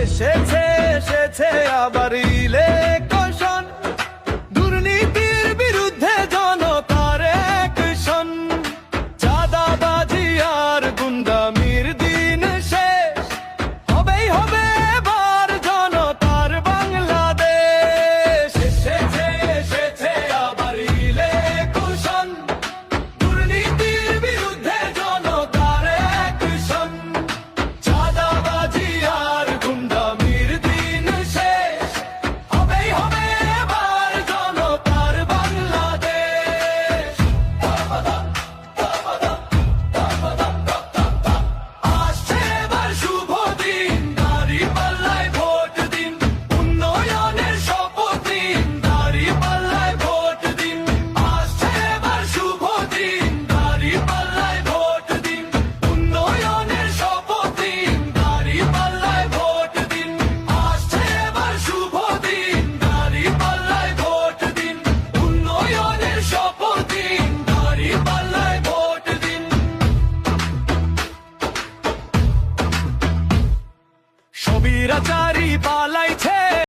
এসেছে এসেছে আবার ইলেকশন নবীরা চারি পালাইছে।